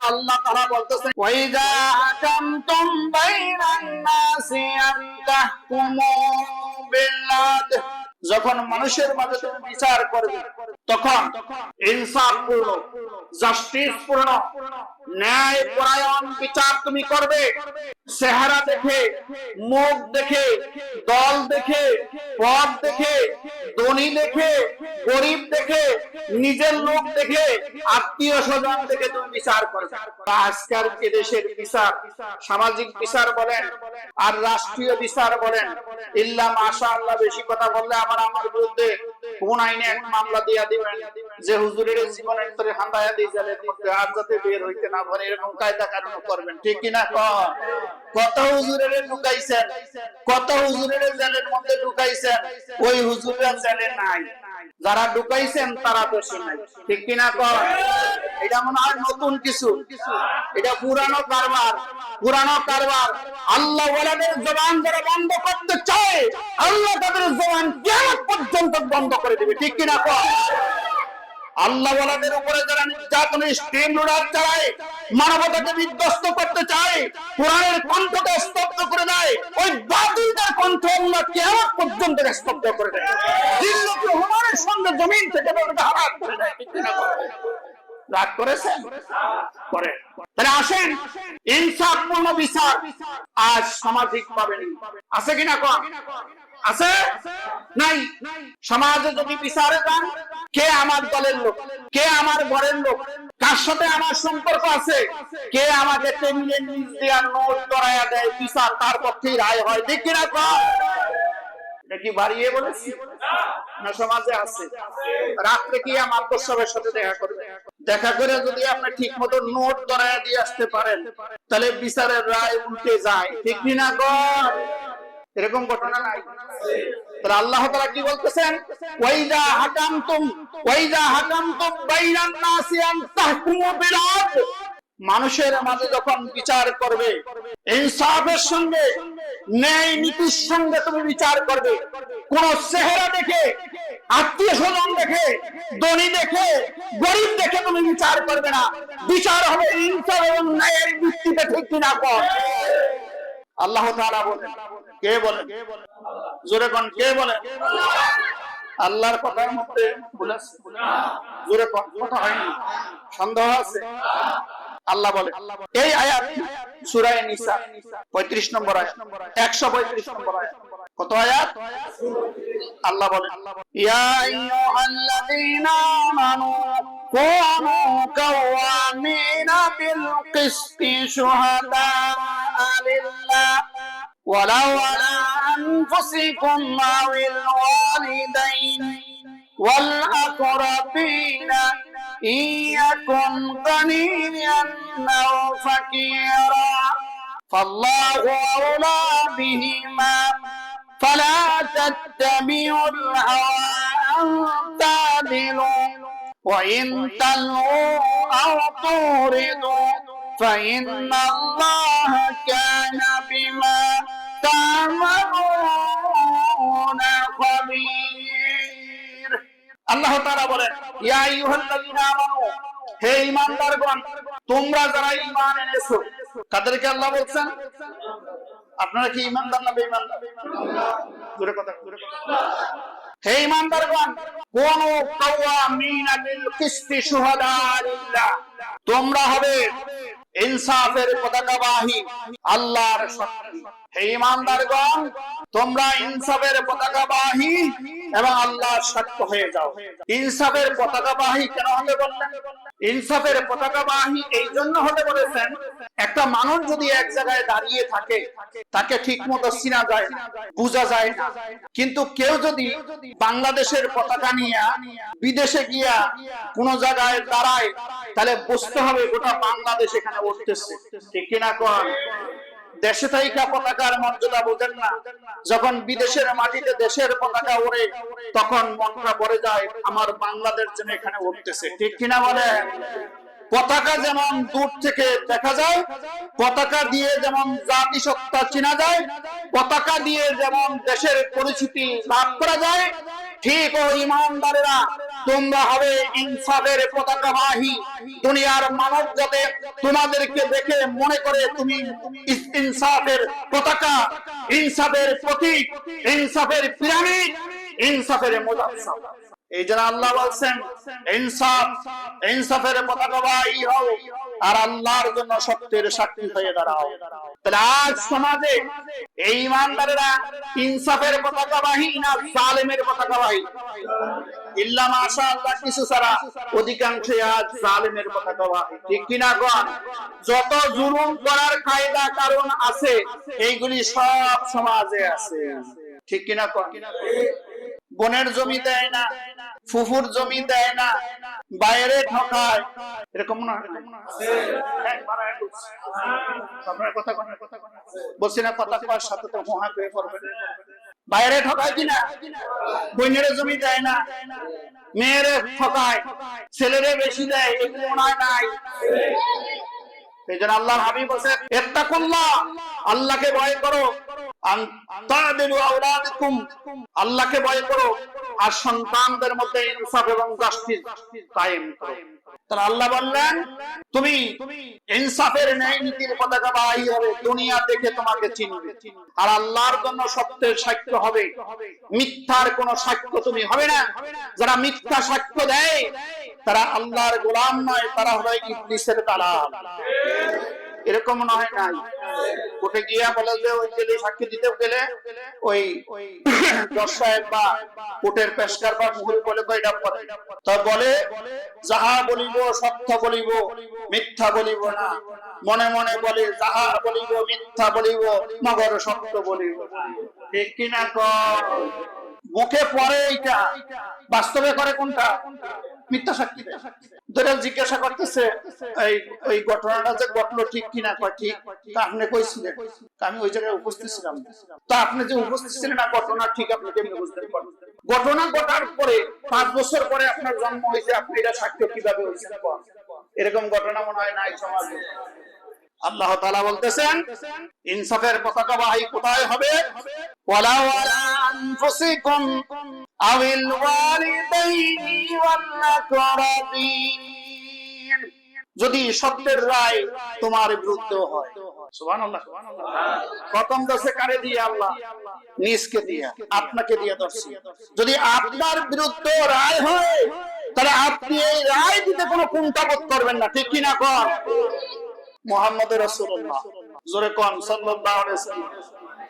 আল্লাহ তারা বলতেছে যখন মানুষের মাঝে তুমি বিচার করবে, তখন ইনসাফ পূর্ণ, জাস্টিস পূর্ণ, ন্যায় পরায়ণ বিচার তুমি করবে। চেহারা দেখে, মুখ দেখে, দল দেখে পদ দেখে, ধনী দেখে, গরিব দেখে, নিজের লোক দেখে, আত্মীয় স্বজন দেখে তুমি বিচার করবে তা আজকাল দেশের বিচার, সামাজিক বিচার বলেন, আর রাষ্ট্রীয় বিচার বলেন, ইল্লা মাশা আল্লাহ বেশি কথা বললে আমার আমার বিরুদ্ধে কোন আইনে এক মামলা দিয়া দিবেন? যে হুজুরের জীবনের ভিতরে হান্দায়া দিয়ে জালের মধ্যে আর যাতে বের হইতে না পারে, এরকম কায়দা কানুন করবেন, ঠিক কিনা কর কত হুজুরের ঢুকাইছেন? কত হুজুরের জেলের মধ্যে ঢুকাইছেন? ওই হুজুরের জেলে নাই। যারা ঢুকাইছেন, তারা নাই। ঠিক কিনা কর এটা মনে হয় নতুন কিছু। এটা পুরানো কারবার। পুরানো কারবার। আল্লাহ ওয়ালাদের জবান যারা বন্ধ করতে চায়, আল্লাহ তাদের জবান কেমন পর্যন্ত বন্ধ করে দিবে। ঠিক কিনা কর আল্লাহ ওয়ালাদের উপরে যারা নির্যাতনের স্টিম রোডার চালায়, মানবতাকে বিধ্বস্ত করতে চায়, কোরআনের কণ্ঠকে স্তব্ধ করে দেয়, ওই বাতিলদের কণ্ঠ আল্লাহ কেমন পর্যন্ত স্তব্ধ করে দেয়। জিল্লুকে হুমানের সঙ্গে জমিন থেকে হারাত করে দেয়। কিনা? রাগ করেছেন? করে তাহলে আসেন, ইনসাফপূর্ণ বিচার আজ সামাজিক পাবেন আছে কিনা কম আছে? নাই। সমাজে যদি বিচারে যান কে আমার দলের লোক? কে আমার ঘরের লোক? কার সাথে আমার সম্পর্ক আছে? কে আমাকে দেওয়ার নোট করাইয়া দেয় তার পক্ষেই রায় হয়। কিনা কি বাড়িয়ে বলেছি? না, সমাজে আছে। রাত্রে কি আমার সাথে দেখা করবে? দেখা করে যদি আপনি ঠিক মতো নোট ধরায় দিয়ে আসতে পারেন, তাহলে বিচারের রায় উল্টে যায়। ঠিক না কর এরকম ঘটনা নাই। তাহলে আল্লাহ তাআলা কি বলতেছেন? ওয়াইদা হাকামতুম ওয়াইদা হাকামতুম বাইনান নাসি আন তাহকুমু বিল মানুষের মাঝে যখন বিচার করবে, ইনসাফের সঙ্গে, ন্যায় নীতির সঙ্গে তুমি বিচার করবে। কোন চেহারা দেখে, আত্মীয় স্বজন দেখে, ধনী দেখে, গরিব দেখে তুমি বিচার করবে না। বিচার হবে ইনসাফ এবং ন্যায়ের ভিত্তিতে, ঠিক কিনা কর আল্লাহ তাআলা বলেন। কে বলেন? জোরে কোন, কে বলেন? আল্লাহর কথার মধ্যে ভুল আছে। জোরে কথা হয়নি। সন্দেহ আছে? আল্লাহ বলে এই আয়াত সূরায়ে নিসা 35 নম্বর আয়াত। 135 নম্বর আয়াত। কত আয়াত? আল্লাহ বলে ইয়া আইয়ুহাল্লাযীনা আমানু কুনু কাওয়ামিনা বিল কিসতি শুহাদা। لله ولو على أنفسكم أو الوالدين والأقربين إن يكن غنيا أو فقيرا فالله أولى بهما فلا تتبعوا الهوى أن تعدلوا وإن تلووا أو توردوا فإن الله كان بما تعملون خبير আল্লাহ তাআলা বলেন ইয়া আইয়ুহাল্লাযীনা আমানু হে ঈমানদারগণ তোমরা যারা ঈমান এনেছো তাদেরকে আল্লাহ বলছেন আপনারা কি ঈমানদার না বেঈমানদার জোরে কথা জোরে কথা হে ঈমানদারগণ কোন কাওয়ামিনা বিল কিসতি শুহাদা লিল্লাহ তোমরা হবে ইনসাফের পতাকা পতাকাবাহী আল্লাহর হে ইমানদারগণ, তোমরা ইনসাফের পতাকাবাহী এবং আল্লাহর সাক্ষ্য হয়ে যাও। ইনসাফের পতাকাবাহী কেন হবে বললেন ইনসাফের পতাকাবাহী এই জন্য হতে বলেছেন, একটা মানুষ যদি এক জায়গায় দাঁড়িয়ে থাকে, তাকে ঠিক মতো চিনা যায় বুঝা বোঝা যায় না। কিন্তু কেউ যদি বাংলাদেশের পতাকা নিয়ে বিদেশে গিয়া কোন জায়গায় দাঁড়ায়, তাহলে বুঝতে হবে গোটা বাংলাদেশ এখানে উঠতেছে। ঠিক কিনা কর দেশে থাইকা পতাকার মর্যাদা বোঝেন না। যখন বিদেশের মাটিতে দেশের পতাকা ওড়ে, তখন মনটা ভরে যায়, আমার বাংলাদেশ যেন এখানে উঠতেছে। ঠিক কিনা বলে? পতাকা যেমন দূর থেকে দেখা যায়, পতাকা দিয়ে যেমন জাতিসত্তা চেনা যায়, পতাকা দিয়ে যেমন দেশের পরিচিতি লাভ করা যায় ঠিক ও ইমানদারেরা, তোমরা হবে ইনসাফের পতাকাবাহী দুনিয়ার মানব যাতে তোমাদেরকে দেখে মনে করে তুমি ইনসাফের পতাকা, ইনসাফের প্রতীক, ইনসাফের পিরামিড, ইনসাফের মুজাসসাম এই জন্য আল্লাহ বলছেন, ইনসাফ, ইনসাফের পতাকাবাহী হও আর আল্লাহর জন্য সত্যের সাক্ষী হয়ে দাঁড়াও। তাহলে আজ সমাজে এই ইমানদারেরা ইনসাফের পতাকাবাহী না জালেমের পতাকাবাহী ইল্লা মাশা আল্লাহ কিছু ছাড়া অধিকাংশ আজ জালেমের পতাকাবাহী ঠিক কিনা কন? যত জুলুম করার কায়দা কারণ আছে, এইগুলি সব সমাজে আছে। ঠিক কিনা কন? বোনের জমি দেয় না, ফুফুর জমি দেয় না, বাইরে ঠকায় এরকম না? হ্যাঁ। আপনার বলছি না, কথা কওয়ার সাথে তো মহা হয়ে পড়বে বাইরে ঠকায় কিনা? বোনের জমি দেয় না। মেয়েরে ঠকায়, ছেলেরে বেশি দেয়, এগুলো ওনায় নাই। এই জন্য আল্লাহ হাবিব বলছে ইত্তাকুল্লাহ আল্লাহকে ভয় করো। আল্লাহকে ভয় করো আর সন্তানদের মধ্যে ইনসাফ এবং জাস্টিস কায়েম করো। তাহলে আল্লাহ বললেন, তুমি ইনসাফের ন্যায় নীতির পতাকা বাহাই হবে, দুনিয়া দেখে তোমাকে চিনবে। আর আল্লাহর জন্য সত্যের সাক্ষ্য হবে। মিথ্যার কোনো সাক্ষ্য তুমি হবে না। যারা মিথ্যা সাক্ষ্য দেয়, তারা আল্লাহর গোলাম নয়, তারা হলো ইবলিসের দালাল। এরকম নয় নাই। কোর্টে গিয়া বলে যে ওই গেলে সাক্ষী দিতে গেলে ওই দশ সাহেব বা কোর্টের পেশকার বা মুহুরি বলে তো এটা করে তা বলে, যাহা বলিব সত্য বলিব, মিথ্যা বলিব না। মনে মনে বলে, যাহা বলিব মিথ্যা বলিব, মগর সত্য বলিব ঠিক কিনা কর মুখে পড়ে এইটা। বাস্তবে করে কোনটা? মিথ্যা সাক্ষী। জিজ্ঞাসা করতেছে, এই, ওই ঘটনাটা যে ঘটলো ঠিক কিনা ঠিক? তা আপনি কইছিলেন। আমি ওই জায়গায় উপস্থিত ছিলাম। আপনি যে উপস্থিত ছিলেন ঘটনা ঠিক আপনি কেমনি বুঝতে ঘটনা ঘটার পরে পাঁচ বছর পরে আপনার জন্ম হয়েছে, আপনি এটা সাক্ষ্য কীভাবে হয়েছে এরকম ঘটনা মনে হয় নাই সমাজে। আল্লাহ তাআলা বলতেছেন, ইনসাফের পতাকা বাহী কোথায় হবে? ওয়ালাউ আলা আনফুসিকুম যদি সত্যের রায় তোমার বিরুদ্ধে হয়। আল্লাহ? নিজকে দিয়ে, আপনাকে দিয়ে দর্শি যদি আপনার বিরুদ্ধে রায় হয়, তাহলে আপনি এই রায় দিতে কোনো কুণ্ঠাবোধ করবেন না, ঠিক কিনা কর মোহাম্মদ রাসূলুল্লাহ। জোরে কোন, সাল্লাল্লাহু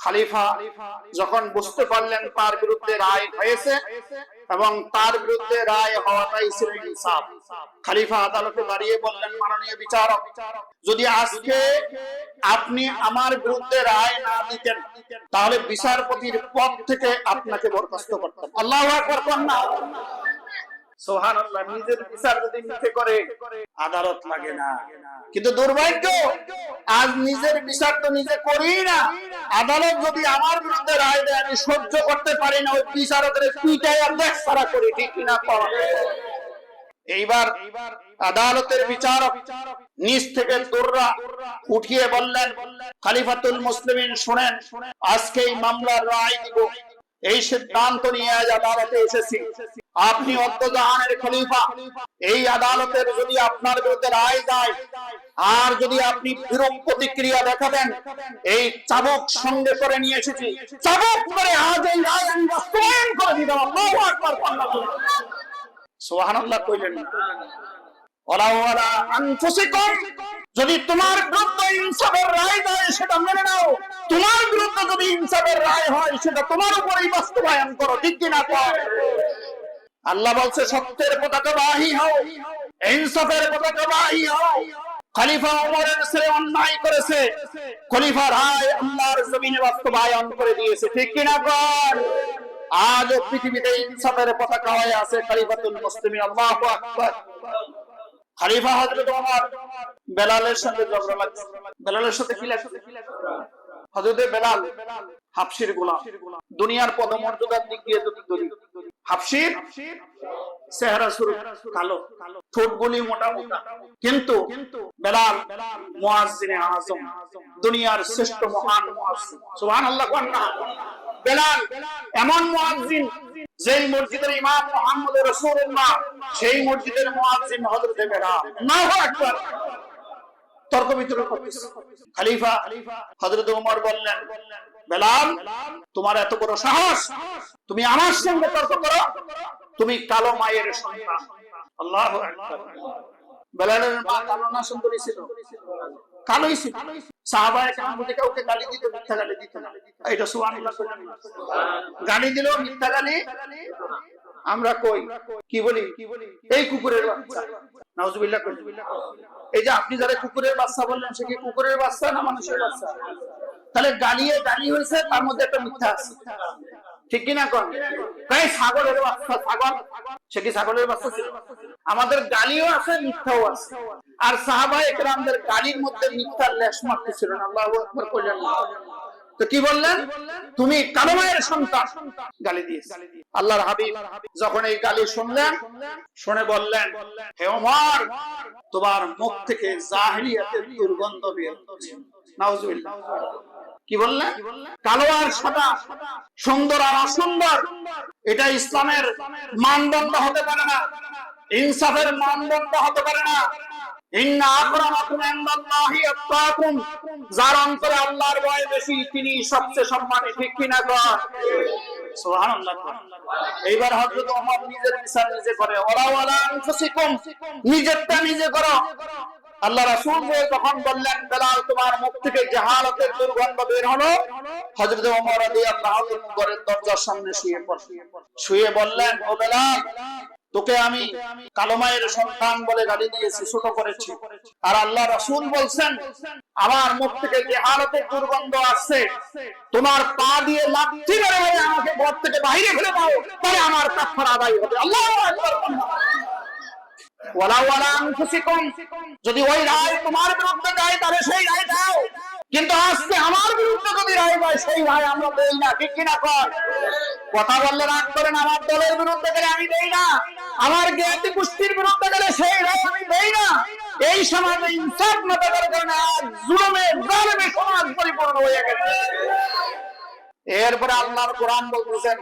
খালিফা যখন বুঝতে পারলেন তার বিরুদ্ধে রায় হয়েছে এবং তার বিরুদ্ধে রায় হওয়াটাই ছিল ইনসাফ। খালিফা আদালতে দাঁড়িয়ে বললেন, মাননীয় বিচারক, যদি আজকে আপনি আমার বিরুদ্ধে রায় না দিতেন, তাহলে বিচারপতির পদ থেকে আপনাকে বরখাস্ত করতাম। আল্লাহ আকবার না। সোহানাল্লাহ নিজের বিচার যদি মিথ্যে করে, আদালত লাগে না। কিন্তু দুর্ভাগ্য, আজ নিজের বিচার তো নিজে করি না। আদালত যদি আমার বিরুদ্ধে রায় দেয়, আমি সহ্য করতে পারি না, ওই বিচারকের পিটাই আর দেখ সারা করি, ঠিক কিনা এইবার আদালতের বিচারক নিজ থেকে দৌড়া উঠিয়ে বললেন, খালিফাতুল মুসলিমিন, শুনেন, আজকে এই মামলার রায় দিব। এই সিদ্ধান্ত নিয়ে আজ আদালতে এসেছি। আপনি অর্ধজাহানের খলিফা। এই আদালতের যদি আপনার বিরুদ্ধে রায় যায়, আর যদি আপনি বিরূপ প্রতিক্রিয়া দেখাবেন এই চাবক সঙ্গে করে নিয়ে এসেছি। চাবক করে আজ এই রায় আমি বাস্তবায়ন করে দিলাম আল্লাহু কইলেন। যদি তোমার বিরুদ্ধে ইনসাফের রায় দেয় সেটা মেনে নাও। তোমার বিরুদ্ধে যদি ইনসাফের রায় হয়, সেটা তোমার উপরেই বাস্তবায়ন করো। ঠিক কিনা? কর আল্লাহ বলছে, সত্যের পতাকা বাহী হও, ইনসাফের পতাকা বাহী হও। খলিফা ওমরের ছেলে অন্যায় করেছে। খলিফা রায় আল্লাহর জমিনে বাস্তবায়ন করে দিয়েছে। ঠিক কিনা? কর আজ পৃথিবীতে ইনসাফের পতাকা হয়ে আছে খলিফাতুল মুসলিমিন, আল্লাহু আকবার। খালিফা হযরত ওমর বেলালের সাথে ঝগড়া লাগছে। বেলালের সাথে কি লাগছে? হযরত বেলাল। হাফসির গোলাম। দুনিয়ার পদমর্যাদার দিক দিয়ে যদি ধরি, হাফসির চেহারা শুরু কালো। ঠোঁটগুলি মোটা মোটা। কিন্তু বেলাল, মুয়াজ্জিনে আজম, দুনিয়ার শ্রেষ্ঠ মহান মুয়াজ্জিন। সুবহানাল্লাহ, কোন না? বেলাল, এমন মুয়াজ্জিন যেই মসজিদের ইমাম মুহাম্মদ রাসূলুল্লাহ, সেই মসজিদের মুয়াজ্জিন হযরত বেলাল। আল্লাহু আকবার। তর্ক বিতর্ক করতেছে। খলিফা হযরত ওমর বললেন বেলাল, তোমার এত বড় সাহস। তুমি আমার সঙ্গে তর্ক করো। তুমি কালো মায়ের সন্তান। আল্লাহু বেলালের মা কালো না, সুন্দরী ছিল। কালোই ছিল। সাহাবায়ে কাউকে গালি দিত, মিথ্যা গালি দিত না। এটা গালি দিল, মিথ্যা গালি। আমরা কই? কি বলি? এই কুকুরের বাচ্চা। নাউজুবিল্লাহ এই যে আপনি যারা কুকুরের বাচ্চা বললেন, সে কি কুকুরের বাচ্চা না মানুষের বাচ্চা? তাহলে গালিয়ে গালি হয়েছে, তার মধ্যে একটা মিথ্যা আছে। ঠিক কিনা কন? তাই ছাগলের বাচ্চা ছাগল সে কি ছাগলের বাচ্চা ছিল? আমাদের গালিও আছে, মিথ্যাও আছে। আর সাহাবা একরামদের গালির মধ্যে মিথ্যার লেশ মাত্র ছিল না, আল্লাহু আকবার কইলেন না। তো কি বললেন? তুমি কালো মায়ের সন্তান, গালি দিয়েছে। আল্লাহর হাবিব যখন এই গালি শুনলেন, শুনে বললেন, হে ওমর, তোমার মুখ থেকে জাহিলিয়াতের দুর্গন্ধ বের হচ্ছে। নাউজুবিল্লাহ। কি বললেন কালো আর সাদা সুন্দর আর অসুন্দর এটা ইসলামের মানদণ্ড হতে পারে না ইনসাফের মানদণ্ড হতে পারে না। যার অন্তরে আল্লাহর ভয় বেশি তিনি সবচেয়ে সম্মানী ঠিক কিনা কর এইবার ওমর নিজের বিচার নিজে করে ওরা ওয়ালা নিজেরটা নিজে করো। আল্লাহ রাসূল যখন বললেন, বেলাল তোমার মুখ থেকে জাহালাতের দুর্গন্ধ বের হলো, হযরত ওমর রাদিয়াল্লাহু আনহু ঘরের দরজার সামনে শুয়ে পড়লেন। শুয়ে বললেন, ও বেলাল, তোকে আমি কালো মায়ের সন্তান বলে গালি দিয়েছি, ছোট করেছি। আর আল্লাহ রাসূল বলছেন, আমার মুখ থেকে যে হালতের দুর্গন্ধ আসছে। তোমার পা দিয়ে মেরে আমাকে ঘর থেকে বাইরে ফেলে দাও তাহলে আমার কাফারা আদায় হবে। আল্লাহু আকবার ওয়ালা ওয়ালা আনফুসিকুম যদি ওই রায় তোমার বিরুদ্ধে যায় তাহলে সেই রায় দাও। কিন্তু আজকে আমার বিরুদ্ধে যদি রায় যায় সেই রায় আমরা দেই না। ঠিক কিনা কর কথা বললে রাগ করেন, আমার দলের বিরুদ্ধে গেলে আমি দেই না। আমার জ্ঞাতি গোষ্ঠীর বিরুদ্ধে গেলে সেই রায় আমি দেই না। এই সমাজে ইনসাফ না থাকার কারণে আজ জুলুমে, জালেমে সমাজ পরিপূর্ণ হয়ে গেছে। এরপরে আল্লাহর কোরআন বলতেছেন,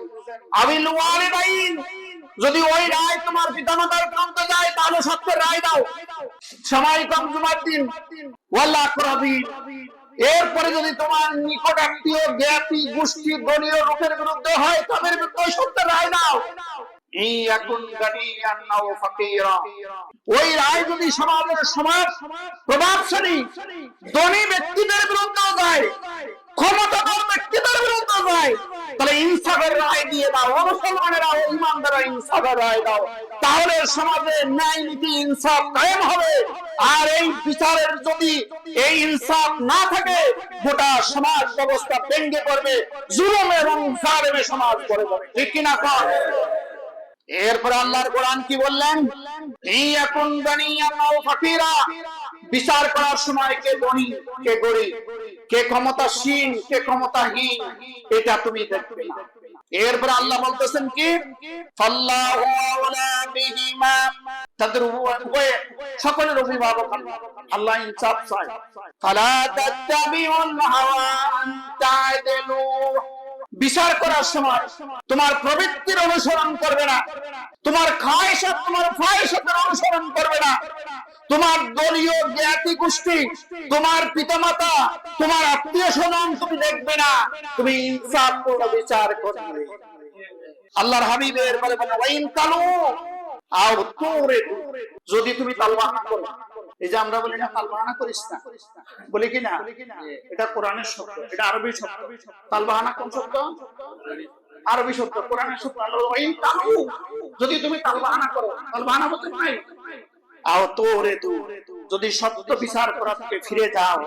আবিল ওয়ালিদাইন যদি ওই রায় তোমার পিতামাতার প্রান্তে যায়, তাহলে সত্যের রায় দাও। সময় কম, জুমার দিন। ওয়াল্লাহ আকরাবিন এরপরে যদি তোমার নিকট আত্মীয়, জ্ঞাতি, গোষ্ঠী দলীয় লোকের বিরুদ্ধে হয়, তাদের বিরুদ্ধে সত্যের রায় দাও। ওই রায় যদি সমাজের সমাজ প্রভাবশালী, ধনী ব্যক্তিদের বিরুদ্ধেও যায় ক্ষমতাধর ব্যক্তিদের বিরুদ্ধে যায়। তাহলে ইনসাফের রায় দিয়ে দাও ইনসাফের রায় দাও। তাহলে সমাজে ন্যায় নীতি, ইনসাফ কায়েম হবে। আর এই বিচারের যদি এই ইনসাফ না থাকে, গোটা সমাজ ব্যবস্থা ভেঙ্গে পড়বে, জুলুম এবং জালেমে সমাজ করে যাবে। ঠিক কিনা এরপর আল্লাহর কোরআন কি বললেন? এখন গানিয়ানাও ফাকিরা। বিচার করার সময় কে ধনী, কে গরিব, কে ক্ষমতাসীন, কে ক্ষমতাহীন, এটা তুমি দেখবে না। এরপর আল্লাহ বলতেছেন কি? তাদের উভয়ে সকলের অভিভাবক আল্লাহ। আল্লাহ ইনসাফ চায়। ফালা তাত্তাবিউল হাওয়া আন তা'দিলু বিচার করার সময় তোমার প্রবৃত্তির অনুসরণ করবে না। তোমার খায়সাত তোমার ফায়সাতের অনুসরণ করবে না। তোমার দলীয় জ্ঞাতি গোষ্ঠী, তোমার পিতামাতা, তোমার আত্মীয় স্বজন তুমি দেখবে না। তুমি ইনসাফ পূর্ণ বিচার করবে। আল্লাহর হাবিবের বলে বলে, ওয়াইন তালু আও তুরে যদি তুমি তালবাহানা করো এই যে আমরা বলি না তালবাহানা করিস না। বলি কি না? এটা কোরআনের শব্দ। এটা আরবি শব্দ। তালবাহানা কোন শব্দ? আরবি শব্দ। কোরআনের শব্দ। যদি তুমি তালবাহানা করো তালবাহানা বলতে নাই আও তোরে তু, যদি সত্য বিচার করা থেকে ফিরে যাও,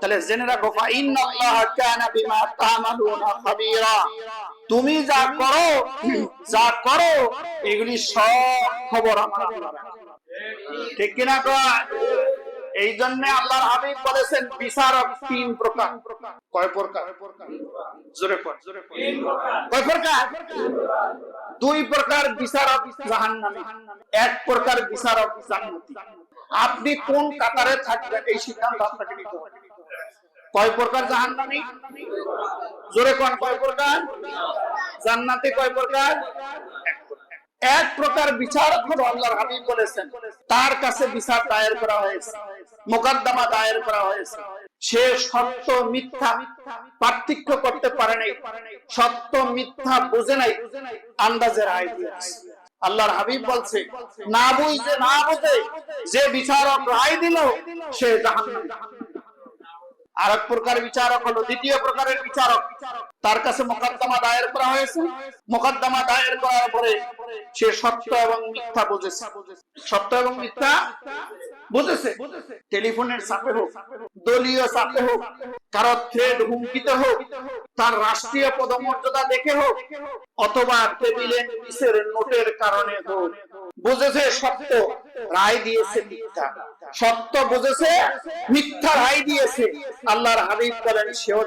তাহলে জেনে রাখো ইন্নাল্লাহ কানা বিমা তা'মালুনা খাবীরা। তুমি যা করো যা করো, এগুলি সব খবর আমার। ঠিক কিনা এই জন্য আল্লাহর হাবিব বলেছেন বিচারক তিন প্রকার। কয় প্রকার? জোরে পড় কয় প্রকার? দুই প্রকার বিচারক জাহান্নামী। এক প্রকার বিচারক আপনি কোন কাতারে থাকবেন, এই সিদ্ধান্ত আপনাকে নিতে হবে। কয় প্রকার জাহান্নামী? জোরে কয় প্রকার? জান্নাতে কয় প্রকার। এক প্রকার বিচারক হলো আল্লাহর হাবিব বলেছেন। তার কাছে বিচার দায়ের করা হয়েছে, মোকদ্দমা দায়ের করা হয়েছে। সে সত্য, মিথ্যা পার্থক্য করতে পারে নাই। সত্য, মিথ্যা বুঝে নাই আন্দাজের দিয়েছে। আল্লাহর হাবিব বলছে, না বুঝে না বুঝে, যে বিচারক রায় দিল, সে জাহান্নামী। আর এক প্রকার বিচারক হলো, দ্বিতীয় প্রকারের বিচারক। তার কাছে মোকদ্দমা দায়ের করা হয়েছে। মোকদ্দমা দায়ের করার পরে সে সত্য এবং মিথ্যা বুঝেছে। সত্য এবং মিথ্যা বুঝেছে? টেলিফোনের হোক, দলীয় হোক, কারও থ্রেড হুমকিতে হোক, তার রাষ্ট্রীয় পদমর্যাদা দেখে হোক, অথবা নোটের কারণে হোক। বুঝেছে? সত্য। রায় দিয়েছে মিথ্যা। সত্য বুঝেছে? মিথ্যা রায় দিয়েছে। আল্লাহর হাবিব বলেন, সেও।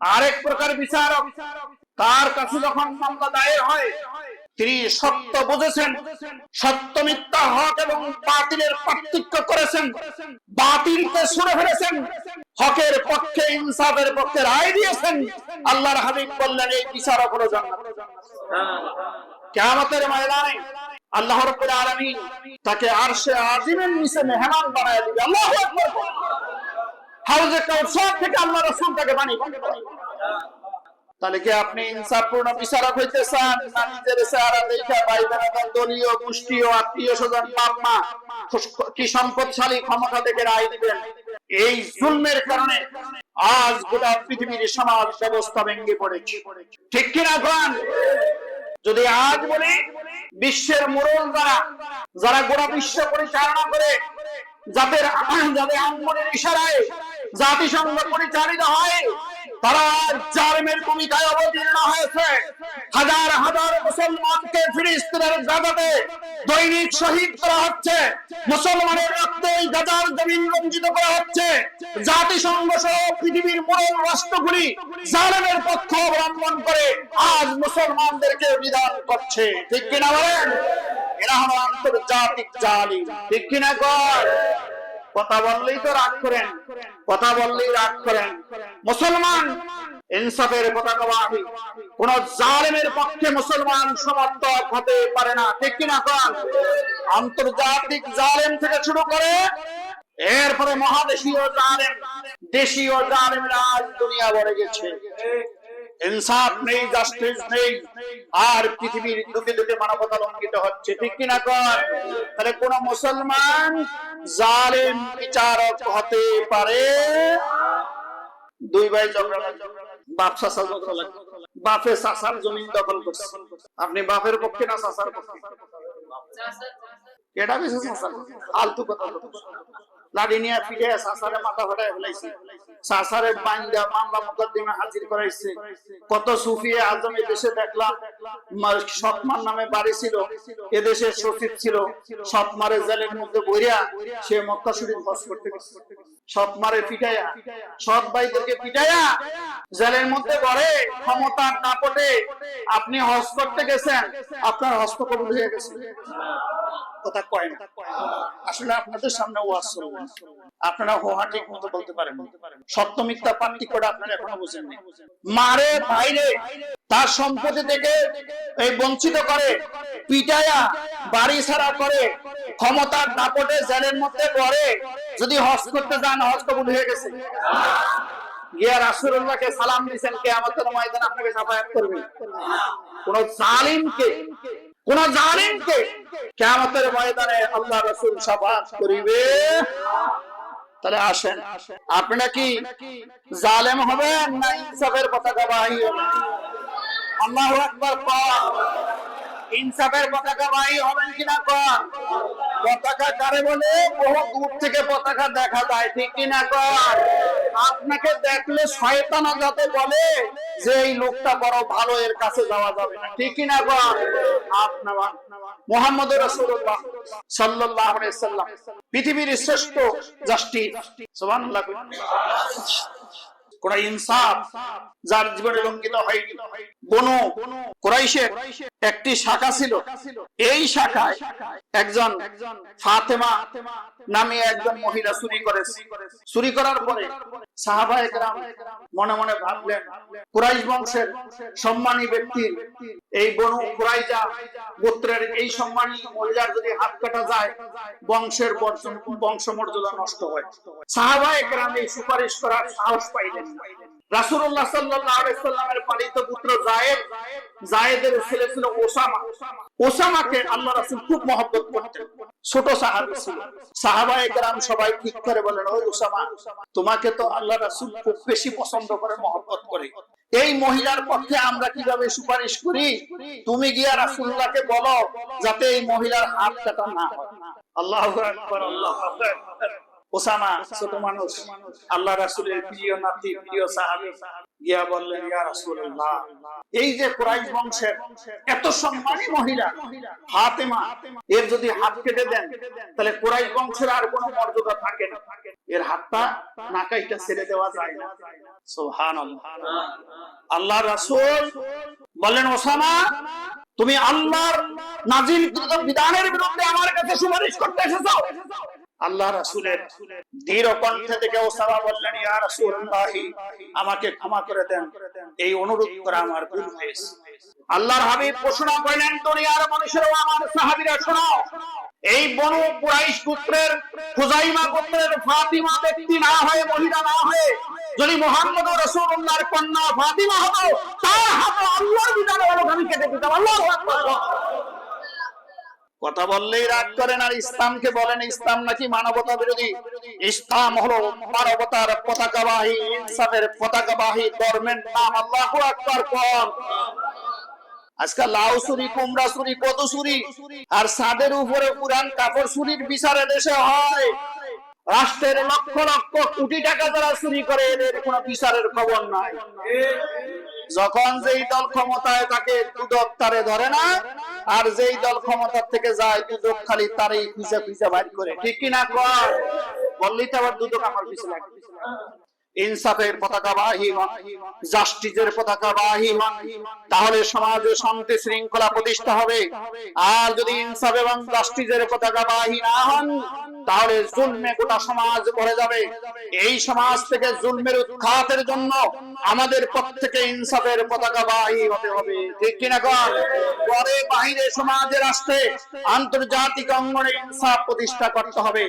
আরেক প্রকার বিচারক, তার কাছে যখন মামলা দায়ের হয় তিনি সত্য বুঝেছেন, সত্য মিথ্যা হক এবং বাতিলের পার্থক্য করেছেন, বাতিলকে সরে ফেলেছেন, হকের পক্ষে ইনসাফের পক্ষে রায় দিয়েছেন। আল্লাহর হাবিব বললেন, এই বিচারক হলো জান্নাত কিয়ামতের ময়দানে আল্লাহ রাব্বুল আলামিন তাকে আরশে আজিমের নিচে মেহমান বানায় দিবে। আল্লাহু আকবার। হাউজে কাউসার থেকে আল্লাহ রাসূল তাকে বানিয়ে তাহলে কি আপনি ইনসাফপূর্ণ বিচারক হইতে চান না নিজের দেখা ভাই দলীয় গোষ্ঠী ও আত্মীয় স্বজন বাপ মা কি সম্পদশালী ক্ষমতা থেকে রায় দিবেন? এই জুলমের কারণে আজ গোটা পৃথিবীর সমাজ ব্যবস্থা পড়েছে। ঠিক কিনা গান যদি আজ বলি, বিশ্বের মোড়ল যারা যারা গোটা বিশ্ব পরিচালনা করে, যাদের যাদের আঙ্গনের ইশারায় জাতিসংঘ পরিচালিত হয় তারা জালেমের ভূমিকায় অবতীর্ণ হয়েছে। হাজার হাজার মুসলমানকে ফিলিস্তিনের গাজাতে দৈনিক শহীদ করা হচ্ছে। মুসলমানের রক্তে গাজার জমিন রঞ্জিত করা হচ্ছে। জাতিসংঘ সহ পৃথিবীর মোড়ল রাষ্ট্রগুলি জালেমের পক্ষ অবলম্বন করে আজ মুসলমানদেরকে বিধান করছে। ঠিক কিনা বলেন? এরা হলো আন্তর্জাতিক জালিম। ঠিক কিনা কর? কথা বললেই তো রাগ করেন। কথা বললেই রাগ করেন। মুসলমান ইনসাফের পতাকা বাহি কোন জালেমের পক্ষে মুসলমান সমর্থক হতে পারে না। ঠিক কিনা কন আন্তর্জাতিক জালেম থেকে শুরু করে এরপরে মহাদেশীয় জালেম, দেশীয় জালেমরা আজ দুনিয়া ভরে গেছে। ইনসাফ নেই, জাস্টিস নেই, আর পৃথিবীর দুটি দুটি মানবতা লঙ্ঘিত হচ্ছে। ঠিক কিনা কর তাহলে কোন মুসলমান জালেম বিচারক হতে পারে। দুই ভাই ঝগড়া। বাপ ঝগড়া জমিন দখল করছে। আপনি বাপের পক্ষে না পক্ষে? এটা বেশি কথা। লাড়ি পিঠে চাচারে মাথা ফেলাইছে। চাচারে বান্দা মামলা হাজির করাইছে। কত সুফি আজম দেশে দেখলাম সৎমার নামে বাড়ি ছিল সচিব ছিল। সৎমারে জেলের মধ্যে বইরা সে মক্কা শরীফ করতে সৎমারে পিটাইয়া, সৎ ভাইদেরকে পিটাইয়া জেলের মধ্যে গড়ে ক্ষমতার দাপটে আপনি হজ করতে গেছেন, আপনার হস্ত কবুল হয়ে গেছে। কথা কয় না। আসলে আপনাদের সামনে ওয়াজ করব আপনারা হোহা ঠিক মতো বলতে পারেন সত্য মিথ্যা পার্থক্যটা আপনারা এখনও বুঝেননি মারে বাইরে, তার সম্পত্তি থেকে এই বঞ্চিত করে, পিটায়া, বাড়ি ছাড়া করে, ক্ষমতার দাপটে জেলের মধ্যে করে যদি হজ করতে যান, হজ কবুল হয়ে গেছে। গিয়া রাসূলুল্লাহকে সালাম দিয়েছেন কে আমাদের ময়দান আপনাকে সাফায়াত করবে। কোন জালিমকে কোন জালিমকে কিয়ামতের ময়দানে আল্লাহ রাসূল সাফায়াত করিবে? তাহলে আসেন আপনারা কি জালেম হবেন না ইনসাফের পতাকা বাহী হবেন আল্লাহু আকবার কর ইনসাফের পতাকা বাহী হবেন কিনা কর পতাকা কারে বলে? বহু দূর থেকে পতাকা দেখা যায়, ঠিক কিনা কর আপনাকে দেখলে শয়তানা যাতে বলে যে এই লোকটা বড় ভালো, এর কাছে যাওয়া যাবে না। ঠিক কি না মোহাম্মদ রাসূলুল্লাহ সাল্লাল্লাহু আলাইহি সাল্লাম পৃথিবীর শ্রেষ্ঠ জাস্টিস, সুবহানাল্লাহ কোন ইনসাফ, যার জীবনে লঙ্ঘিত বনু কোরাইশের একটি শাখা ছিল। এই শাখায় একজন ফাতেমা নামে একজন মহিলা চুরি করেছে। চুরি করার পরে সাহাবা একরাম মনে মনে ভাবলেন, কুরাইশ বংশের সম্মানী ব্যক্তির এই বনু কুরাইজা গোত্রের এই সম্মানী মহিলার যদি হাত কাটা যায়, বংশের বংশ মর্যাদা নষ্ট হয়। সাহাবা একরাম এই সুপারিশ করার সাহস পাইলেন। রাসূলুল্লাহ সাল্লাল্লাহু আলাইহি সাল্লামের পালিত পুত্র ছেলে ছিল ওসামা। ওসামাকে আল্লাহ রাসূল খুব মহব্বত করতেন। ছোট সাহাবী ছিল। সাহাবায়ে সবাই ঠিক করে বলেন, ওই ওসামা, তোমাকে তো আল্লাহ রাসূল খুব বেশি পছন্দ করে, মহব্বত করে। এই মহিলার পক্ষে আমরা কীভাবে সুপারিশ করি? তুমি গিয়া রাসূলুল্লাহকে বলো, যাতে এই মহিলার হাত কাটা না হয়। আল্লাহু আকবার আল্লাহু আকবার। ওসামা ছোট মানুষ। আল্লাহ রাসূলের প্রিয় নাতি প্রিয় সাহাবী গিয়া বললেন ইয়া রাসূলুল্লাহ এই যে কুরাইশ বংশের এত সম্মানী মহিলা ফাতেমা এর যদি হাত কেটে দেন তাহলে কুরাইশ বংশের আর কোনো মর্যাদা থাকে না। এর হাতটা নাকাইটা ছেড়ে দেওয়া যায় না। সুবহানাল্লাহ। আল্লাহ রাসূল বললেন ওসামা তুমি আল্লাহর নাজিলকৃত বিধানের বিরুদ্ধে আমার কাছে সুপারিশ করতে এসেছ। আল্লাহ রাসূলের দৃঢ় কণ্ঠে থেকে ওসামা বললেন, ইয়া রাসূলুল্লাহ, আমাকে ক্ষমা করে দেন। এই অনুরোধ করা আমার ভুল হয়েছে। আল্লাহর হাবিব ঘোষণা করলেন, দুনিয়ার মানুষেরও আমার সাহাবীরা শোনো, এই বনু কুরাইশ গোত্রের খুজাইমা গোত্রের ফাতিমা ব্যক্তি না হয়ে, মহিলা না হয়ে। যদি মোহাম্মদ রাসূলুল্লাহর কন্যা ফাতিমা হতো, তার হাতে আল্লাহর বিধান আমি কেটে দিতাম। আল্লাহু আকবার। কথা বললেই রাগ করেন আর ইসলামকে বলেন, ইসলাম নাকি মানবতা বিরোধী। ইসলাম হলো মানবতার পতাকাবাহী, ইনসাফের পতাকাবাহী ধর্মের নাম। আল্লাহু আকবার কর আজকাল লাউ কুমড়া কত আর সাদের উপরে পুরান কাপড় চুরির বিচারে দেশে হয়। রাষ্ট্রের লক্ষ লক্ষ কোটি টাকা যারা চুরি করে, এদের কোনো বিচারের খবর নাই। যখন যেই দল ক্ষমতায় তাকে দুদক তারে ধরে না, আর যেই দল ক্ষমতার থেকে যায় দুদক খালি তারই খুঁজে খুঁজে বাইর করে। ঠিক কিনা কর বললি তো আবার দুদক আমার পিছনে ইনসাফের পতাকা বাহী জাস্টিসের পতাকা বাহী তাহলে সমাজে শান্তি শৃঙ্খলা প্রতিষ্ঠা হবে। আর যদি ইনসাফ এবং জাস্টিসের পতাকা বাহী না হন, তাহলে জুলমে গোটা সমাজ ভরে যাবে। এই সমাজ থেকে জুলমের উৎখাতের জন্য আমাদের প্রত্যেকে ইনসাফের পতাকা বাহী হতে হবে। ঠিক কিনা কর পরে বাহিরে সমাজের আসতে আন্তর্জাতিক অঙ্গনে ইনসাফ প্রতিষ্ঠা করতে হবে।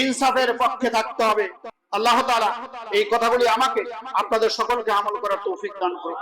ইনসাফের পক্ষে থাকতে হবে। আল্লাহ তালা এই কথাগুলি আমাকে আপনাদের সকলকে আমল করার তৌফিক দান করুন।